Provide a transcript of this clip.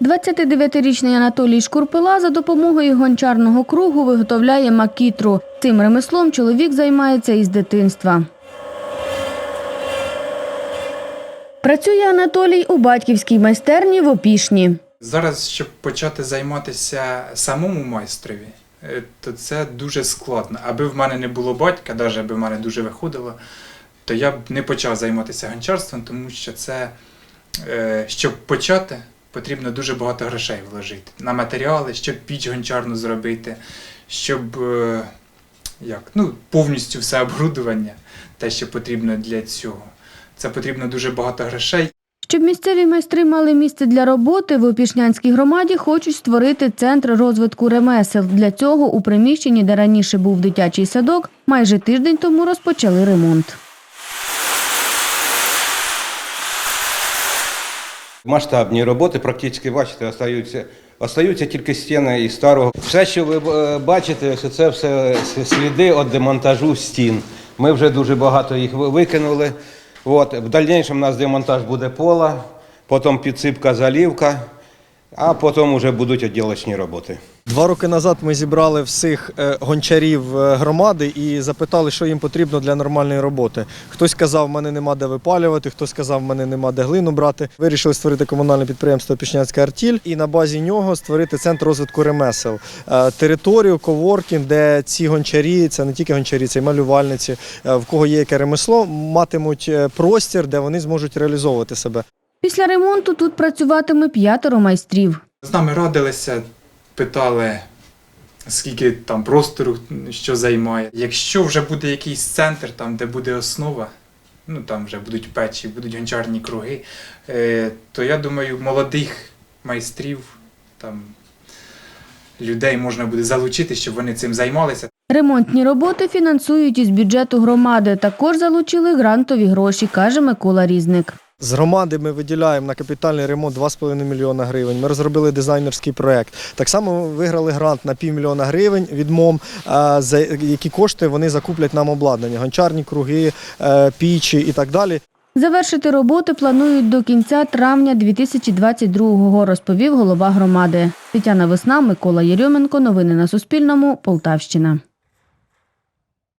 29-річний Анатолій Шкурпила за допомогою гончарного кругу виготовляє макітру. Цим ремеслом чоловік займається із дитинства. Працює Анатолій у батьківській майстерні в Опішні. Зараз, щоб почати займатися самому майстрові, е, то це дуже складно. Аби в мене не було батька, навіть аби в мене дуже виходило, то я б не почав займатися гончарством, тому що це, е, щоб почати, потрібно дуже багато грошей вложити на матеріали, щоб піч гончарну зробити, щоб е, як, ну, повністю все оборудування, те, що потрібно для цього. Це потрібно дуже багато грошей. Щоб місцеві майстри мали місце для роботи, в Опішнянській громаді хочуть створити центр розвитку ремесел. Для цього у приміщенні, де раніше був дитячий садок, майже тиждень тому розпочали ремонт. Масштабні роботи, практично бачите, остаються, остаються тільки стіни і старого. Все, що ви е, бачите, це все сліди від демонтажу стін. Ми вже дуже багато їх викинули. От, в дальнішому у нас демонтаж буде пола, потім підсипка залівка, а потім вже будуть відділочні роботи. Два роки назад ми зібрали всіх е, гончарів е, громади і запитали, що їм потрібно для нормальної роботи. Хтось сказав, в мене нема де випалювати, хтось сказав, в мене нема де глину брати. Вирішили створити комунальне підприємство Пішнянська артіль і на базі нього створити центр розвитку ремесел, Е, територію коворкінг, де ці гончарі, це не тільки гончарі, це й малювальниці, в кого є яке ремесло, матимуть простір, де вони зможуть реалізовувати себе. Після ремонту тут працюватиме п'ятеро майстрів. З нами радилися, питали, скільки там простору, що займає. Якщо вже буде якийсь центр, там, де буде основа, ну там вже будуть печі, будуть гончарні круги, е, то я думаю, молодих майстрів, там, людей можна буде залучити, щоб вони цим займалися. Ремонтні роботи фінансують із бюджету громади. Також залучили грантові гроші, каже Микола Різник. З громади ми виділяємо на капітальний ремонт 2,5 мільйона гривень. Ми розробили дизайнерський проект. Так само виграли грант на півмільйона гривень від МОМ, за які кошти вони закуплять нам обладнання, гончарні круги, е, пічі і так далі. Завершити роботи планують до кінця травня 2022-го, розповів голова громади. Тетяна Весна, Микола Єрьоменко. Новини на Суспільному. Полтавщина.